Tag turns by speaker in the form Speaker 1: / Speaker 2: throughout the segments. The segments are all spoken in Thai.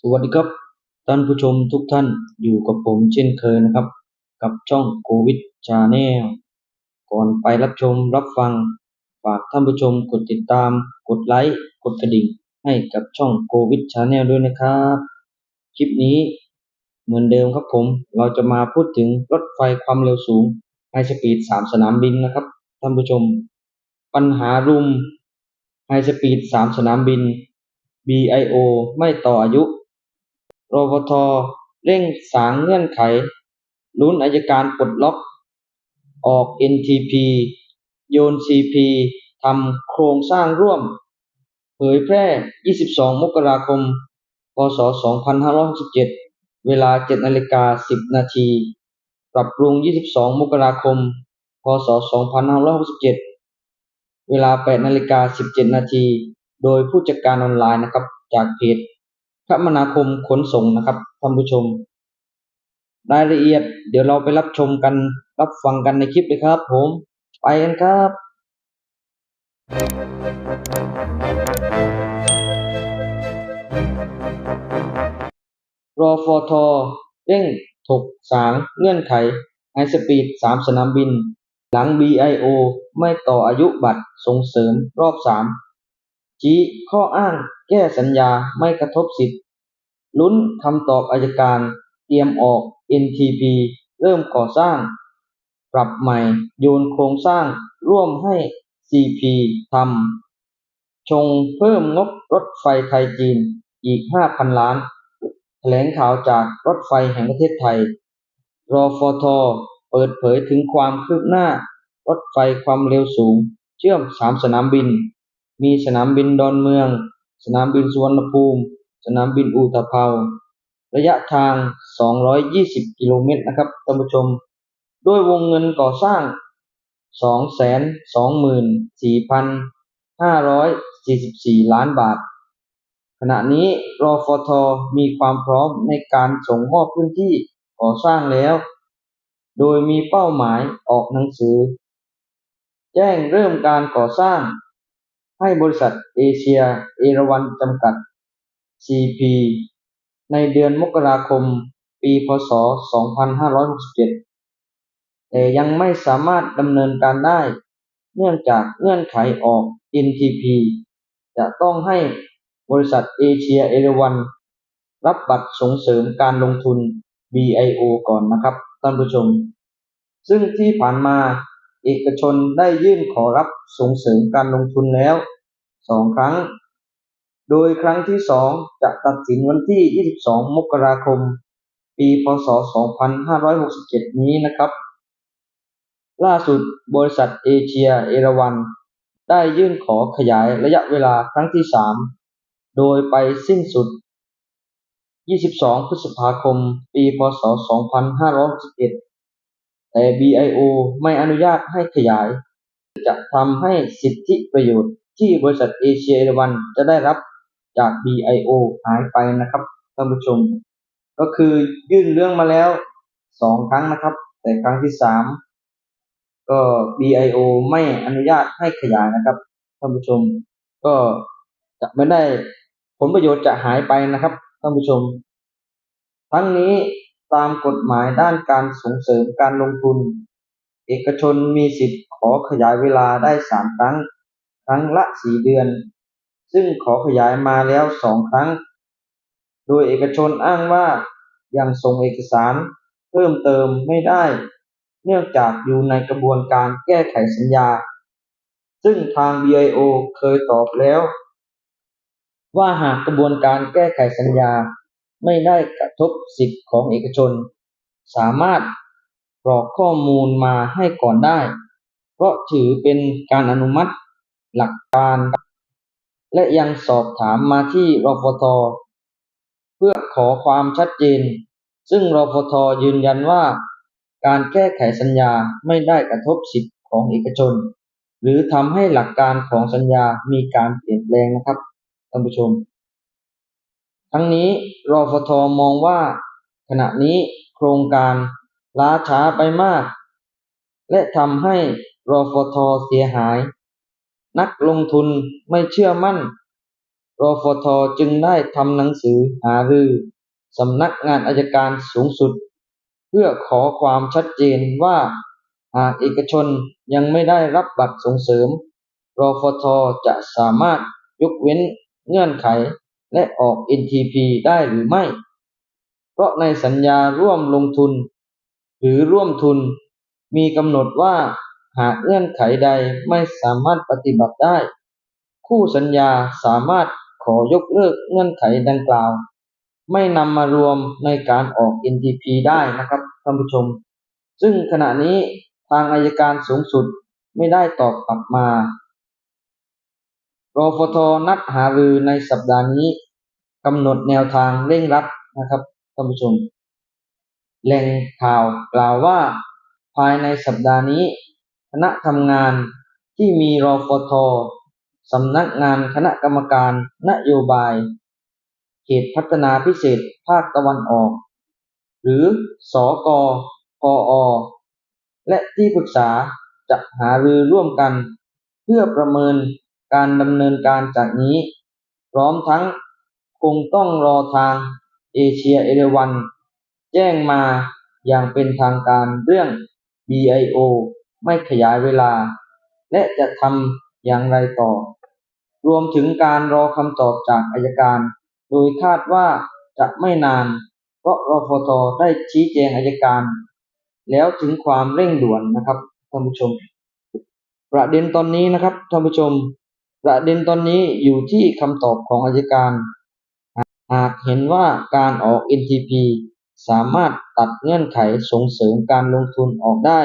Speaker 1: สวัสดีครับท่านผู้ชมทุกท่านอยู่กับผมเช่นเคยนะครับ กับช่องโควิดชาแนลก่อนไปรับชมรับฟัง ฝากท่านผู้ชมกดติดตาม กดไลค์กดกระดิ่ง ให้กับช่องโควิดชาแนลด้วยนะครับ คลิปนี้เหมือนเดิมครับผมเราจะมาพูดถึงรถไฟความเร็วสูงไฮสปีดสามสนามบินนะครับท่านผู้ชม ปัญหารุมไฮสปีดสามสนามบิน BIO ไม่ต่ออายุ รพทเร่งสางเงื่อนไข ลุ้นอัยการปลดล็อก ออก NTP โยน CP ทำโครงสร้างร่วม เผยแพร่ 22 มกราคม พศ 2567 เวลา 7นาฬิกา 10 นาที ปรับปรุง 22 มกราคม พศ 2567 เวลา 8นาฬิกา 17 นาที โดยผู้จัดการออนไลน์นะครับ จากเพจ คมนาคมขนส่งนะครับท่านผู้ชม รายละเอียด เดี๋ยวเราไปรับชมกันรับฟังกันในคลิปเลยครับผมไปกันครับรอฟอทเร่งถกสางเงื่อนไขไฮสปีดสามสนามบิน หลัง BIO ไม่ต่ออายุบัตรส่งเสริมรอบสาม ชี้ข้ออ้างแก้สัญญาไม่กระทบสิทธิ์ ลุ้นคำตอบอายการ เตรียมออก NTP เริ่มก่อสร้าง ปรับใหม่โยนโครงสร้างร่วมให้ CP ทำชงเพิ่มงบรถไฟไทยจีนอีก 5,000 ล้าน แถลงข่าวจากรถไฟแห่งประเทศไทย รอฟท เปิดเผยถึงความคืบหน้ารถไฟความเร็วสูง เชื่อม3สนามบิน มีสนามบินดอนเมือง สนามบินสุวรรณภูมิ สนามบินอุตภเปาระยะทาง 220 กิโลเมตรนะครับท่านผู้ชม ด้วยวงเงินก่อสร้าง 224,544 ล้านบาท ขณะนี้รอฟทมีความพร้อมในการส่งมอบพื้นที่ก่อสร้างแล้ว โดยมีเป้าหมายออกหนังสือ แจ้งเริ่มการก่อสร้าง ให้บริษัทเอเชียเอราวัณจำกัด CP ในเดือนมกราคม ปีพศ 2567 แต่ยังไม่สามารถดำเนินการได้ เนื่องจากเงื่อนไขออก NTP จะต้องให้บริษัทเอเชียเอราวัณรับบัตรส่งเสริมการลงทุน BIO ก่อนนะครับท่านผู้ชม ซึ่งที่ผ่านมา เอกชนได้ยื่นขอรับส่งเสริมการลงทุนแล้วสองครั้ง โดยครั้งที่สองจะตัดสินวันที่ 22 มกราคม ปีพศ 2567 นี้นะครับ ล่าสุดบริษัทเอเชียเอราวัณได้ยื่นขอขยายระยะเวลาครั้งที่สามโดยไปสิ้นสุด 22 พฤษภาคม ปี พศ 2561 แต่ BIO ไม่อนุญาตให้ขยาย จะทำให้สิทธิประโยชน์ที่บริษัทเอเชียวัณจะได้รับจาก BIO หายไปนะครับท่านผู้ชม ก็คือยื่นเรื่องมาแล้วสองครั้งนะครับ แต่ครั้งที่สามก็ BIO ไม่อนุญาตให้ขยายนะครับท่านผู้ชม ก็จะไม่ได้ผลประโยชน์จะหายไปนะครับท่านผู้ชม ทั้งนี้ ตามกฎหมายด้านการส่งเสริมการลงทุน เอกชนมีสิทธิ์ขอขยายเวลาได้สามครั้ง ครั้งละสี่เดือน ซึ่งขอขยายมาแล้วสองครั้ง โดยเอกชนอ้างว่ายังส่งเอกสารเพิ่มเติมไม่ได้ เนื่องจากอยู่ในกระบวนการแก้ไขสัญญา ซึ่งทาง BIO เคยตอบแล้ว ว่าหากกระบวนการแก้ไขสัญญา ไม่ได้กระทบสิทธิของเอกชน สามารถกรอกข้อมูลมาให้ก่อนได้ เพราะถือเป็นการอนุมัติหลักการ และยังสอบถามมาที่รฟท เพื่อขอความชัดเจน ซึ่งรฟทยืนยันว่า การแก้ไขสัญญาไม่ได้กระทบสิทธิของเอกชน หรือทำให้หลักการของสัญญามีการเปลี่ยนแปลงนะครับท่านผู้ชม ทั้งนี้รอฟทมองว่า ขณะนี้โครงการล้าช้าไปมาก และทำให้รอฟทเสียหาย นักลงทุนไม่เชื่อมั่นรอฟทจึงได้ทำหนังสือหารือสำนักงานอัยการสูงสุด เพื่อขอความชัดเจนว่าหากเอกชนยังไม่ได้รับบัตรส่งเสริมรอฟทจะสามารถยกเว้นเงื่อนไข และออก NTP ได้หรือไม่ เพราะในสัญญาร่วมลงทุน หรือร่วมทุน มีกำหนดว่าหากเงื่อนไขใดไม่สามารถปฏิบัติได้ คู่สัญญาสามารถขอยกเลิกเงื่อนไขดังกล่าว ไม่นำมารวมในการออก NTP ได้นะครับท่านผู้ชม ซึ่งขณะนี้ทางอัยการสูงสุดไม่ได้ตอบกลับมา รฟทนัดหารือในสัปดาห์นี้กำหนดแนวทางเร่งรัดนะครับท่านผู้ชมแหล่งข่าวกล่าวว่าภายในสัปดาห์นี้ คณะทำงานที่มีรฟทสำนักงานคณะกรรมการนโยบาย เขตพัฒนาพิเศษภาคตะวันออก หรือสกพอและที่ปรึกษาจะหารือร่วมกัน เพื่อประเมิน การดำเนินการจากนี้ พร้อมทั้งคงต้องรอทางเอเชียเอราวันแจ้งมาอย่างเป็นทางการเรื่อง BIO ไม่ขยายเวลา และจะทำอย่างไรต่อ รวมถึงการรอคำตอบจากอัยการ โดยคาดว่าจะไม่นาน เพราะรฟทได้ชี้แจงอัยการ แล้วถึงความเร่งด่วนนะครับท่านผู้ชม ประเด็นตอนนี้นะครับท่านผู้ชม ประเด็นตอนนี้อยู่ที่คำตอบของอัยการ หากเห็นว่าการออก NTP สามารถตัดเงื่อนไขส่งเสริมการลงทุนออกได้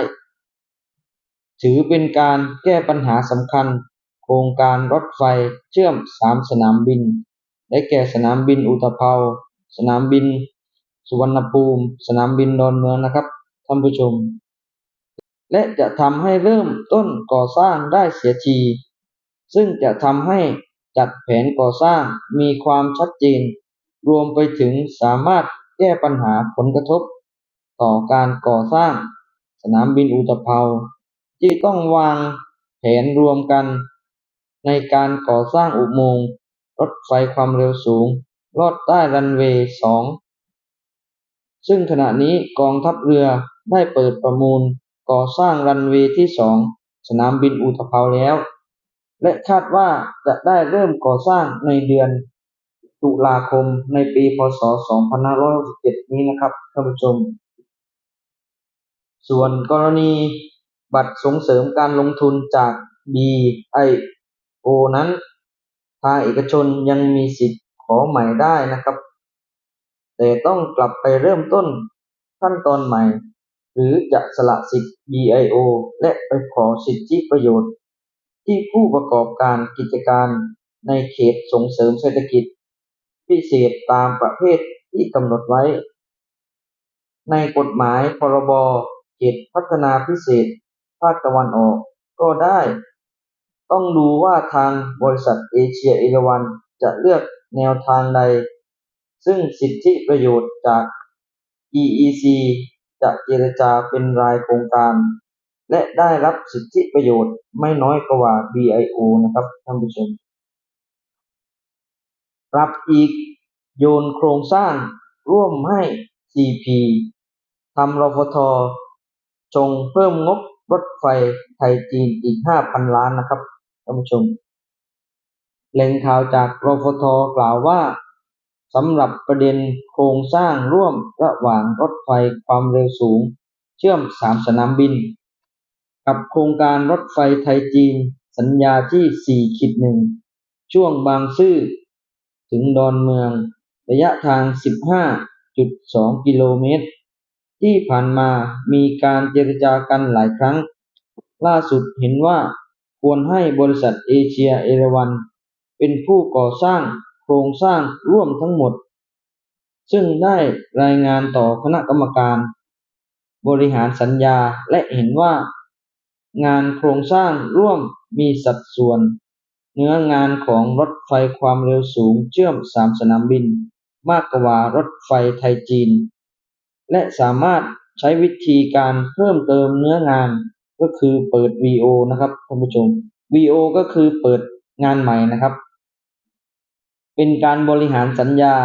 Speaker 1: ถือเป็นการแก้ปัญหาสำคัญ โครงการรถไฟเชื่อมสามสนามบิน ได้แก่สนามบินอุตภเปาสนามบิน สุวรรณภูมิ สนามบินดอนเมืองนะครับท่านผู้ชม และจะทำให้เริ่มต้นก่อสร้างได้เสียที ซึ่งจะทำให้จัดแผนก่อสร้างมีความชัดเจน รวมไปถึงสามารถแก้ปัญหาผลกระทบ ต่อการก่อสร้าง สนามบินอุตภเปาที่ต้องวางแผนรวมกัน ในการก่อสร้างอุโมงค์รถไฟความเร็วสูง ลอดใต้รันเวย์สองซึ่งขณะนี้กองทัพเรือได้เปิดประมูลก่อสร้างรันเวย์ที่สองสนามบินอุตภเปาแล้ว และคาดว่าจะได้เริ่มก่อสร้างในเดือนตุลาคมในปีพศ 2567 นี้นะครับท่านผู้ชม ส่วนกรณีบัตรส่งเสริมการลงทุนจาก BIO นั้น ทางเอกชนยังมีสิทธิ์ขอใหม่ได้นะครับ แต่ต้องกลับไปเริ่มต้นขั้นตอนใหม่ หรือจะสละสิทธิ์ BIO และไปขอสิทธิประโยชน์ ที่ผู้ประกอบการกิจการในเขตส่งเสริมเศรษฐกิจ พิเศษตามประเภทที่กำหนดไว้ ในกฎหมายพรบเขตพัฒนาพิเศษภาคตะวันออกก็ได้ ต้องดูว่าทางบริษัทเอเชียเอราวันจะเลือกแนวทางใด ซึ่งสิทธิประโยชน์จาก EEC จะเจรจาเป็นรายโครงการ และได้รับสิทธิประโยชน์ไม่น้อยกว่า BIO นะครับท่านผู้ชมปรับอีกโยนโครงสร้างร่วมให้ CP ทำรฟทชงเพิ่มงบรถไฟไทยจีนอีก 5,000 ล้านนะครับท่านผู้ชมแหล่งข่าวจากรฟทกล่าวว่าสำหรับประเด็นโครงสร้างร่วมระหว่างรถไฟความเร็วสูง เชื่อมสามสนามบิน กับโครงการรถไฟไทยจีน สัญญาที่ 4-1 ช่วงบางซื่อถึงดอนเมือง ระยะทาง 15.2 กิโลเมตร ที่ผ่านมามีการเจรจากันหลายครั้ง ล่าสุดเห็นว่าควรให้บริษัทเอเชียเอราวัน เป็นผู้ก่อสร้างโครงสร้างร่วมทั้งหมด ซึ่งได้รายงานต่อคณะกรรมการ บริหารสัญญาและเห็นว่า งานโครงสร้างร่วมมีสัดส่วน เนื้องานของรถไฟความเร็วสูงเชื่อมสามสนามบิน มากกว่ารถไฟไทยจีน และสามารถใช้วิธีการเพิ่มเติมเนื้องานก็คือเปิด VO นะครับท่านผู้ชม VO ก็คือเปิดงานใหม่นะครับ เป็นการบริหารสัญญา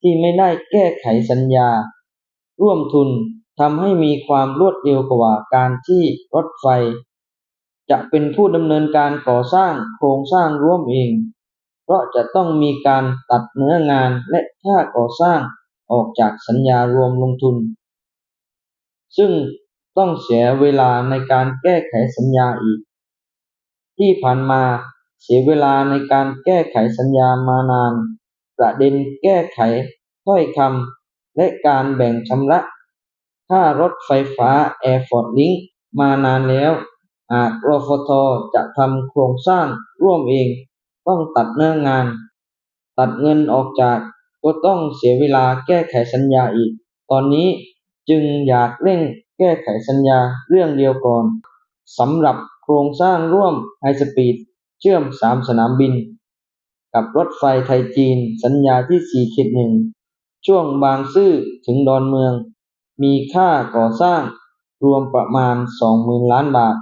Speaker 1: ที่ไม่ได้แก้ไขสัญญา ร่วมทุน ทำให้มีความรวดเร็วกว่าการที่รถไฟ จะเป็นผู้ดำเนินการก่อสร้างโครงสร้างร่วมเอง เพราะจะต้องมีการตัดเนื้องานและค่าก่อสร้างออกจากสัญญารวมลงทุน ซึ่งต้องเสียเวลาในการแก้ไขสัญญาอีก ที่ผ่านมาเสียเวลาในการแก้ไขสัญญามานาน ประเด็นแก้ไขถ้อยคำและการแบ่งชำระ ค่ารถไฟฟ้า Airport Link มานานแล้ว หากรฟทจะทำโครงสร้างร่วมเอง ต้องตัดเนื้องาน ตัดเงินออกจากก็ต้องเสียเวลาแก้ไขสัญญาอีก ตอนนี้จึงอยากเร่งแก้ไขสัญญาเรื่องเดียวก่อนสำหรับโครงสร้างร่วมไฮสปีดเชื่อมสามสนามบิน กับรถไฟไทยจีนสัญญาที่4.1ช่วงบางซื่อถึงดอนเมือง มีค่าก่อสร้างรวมประมาณ 20,000 ล้านบาท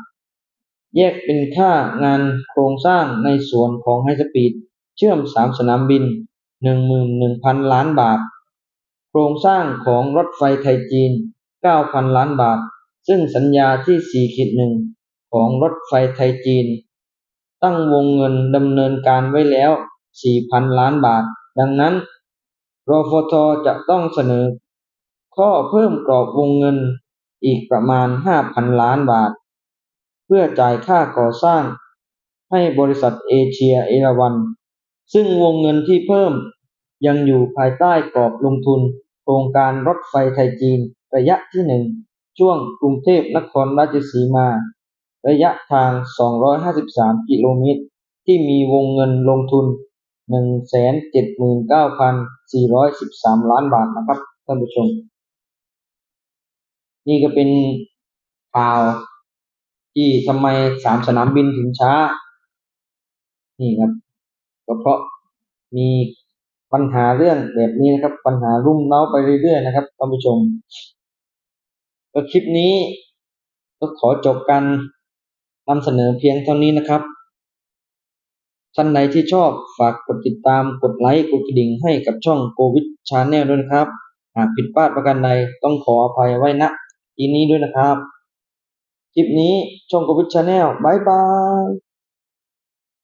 Speaker 1: แยกเป็นค่างานโครงสร้างในส่วนของไฮสปีดเชื่อมสามสนามบิน 11,000 ล้านบาท โครงสร้างของรถไฟไทยจีน 9,000 ล้านบาท ซึ่งสัญญาที่ 4.1 ของรถไฟไทยจีน ตั้งวงเงินดำเนินการไว้แล้ว 4,000 ล้านบาท ดังนั้นรฟทจะต้องเสนอ ข้อเพิ่มกรอบวงเงินอีกประมาณ 5,000 ล้านบาท เพื่อจ่ายค่าก่อสร้างให้บริษัทเอเชียเอราวัณซึ่งวงเงินที่เพิ่มยังอยู่ภายใต้กรอบลงทุน โครงการรถไฟไทยจีนระยะที่หนึ่งช่วงกรุงเทพนครราชสีมา ระยะทาง 253 กิโลเมตร ที่มีวงเงินลงทุน 179,413 ล้านบาทนะครับท่านผู้ชม นี่ก็เป็นข่าวที่ทำไมสามสนามบินถึงช้า นี่ครับก็เพราะมีปัญหาเรื่องแบบนี้นะครับ ปัญหารุ่มเร้าไปเรื่อยๆนะครับท่านผู้ชมก็คลิปนี้ก็ขอจบการนำเสนอเพียงเท่านี้นะครับท่านใดที่ชอบฝากกดติดตามกดไลค์กดกระดิ่งให้กับช่องโควิดชาแนลด้วยนะครับ หากผิดพลาดประการใดต้องขออภัยไว้ณ อีนี้ด้วยนะครับ คลิปนี้ช่องกบิชชาแนลบายบาย